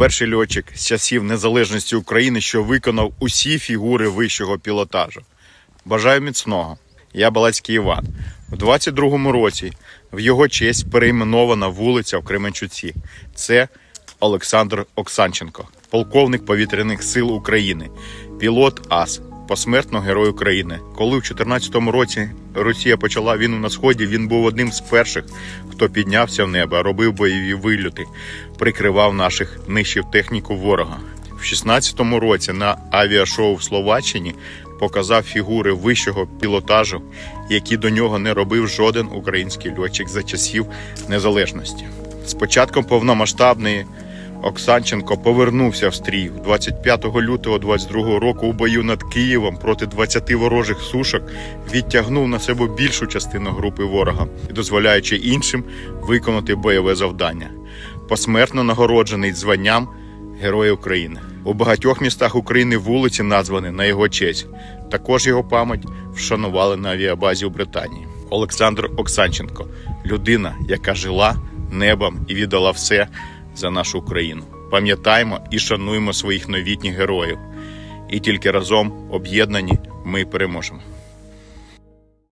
перший льотчик з часів незалежності України, що виконав усі фігури вищого пілотажу. Бажаю міцного. Я Балацький Іван. У 22-му році в його честь перейменована вулиця в Кременчуці. Це Олександр Оксанченко, полковник повітряних сил України, пілот АС, посмертно Герой України. Коли в 14-му році Росія почала війну на сході, він був одним з перших, хто піднявся в небо, робив бойові вильоти, прикривав наших нищив техніку ворога. В 16-му році на авіашоу в Словаччині показав фігури вищого пілотажу, які до нього не робив жоден український льотчик за часів незалежності. З початком повномасштабної Оксанченко повернувся в стрій 25 лютого 22 року у бою над Києвом проти 20 ворожих сушок відтягнув на себе більшу частину групи ворога, дозволяючи іншим виконати бойове завдання. Посмертно нагороджений званням Герой України. У багатьох містах України вулиці названі на його честь. Також його пам'ять вшанували на авіабазі у Британії. Олександр Оксанченко людина, яка жила небом і віддала все за нашу Україну. Пам'ятаємо і шануємо своїх новітніх героїв. І тільки разом об'єднані ми переможемо.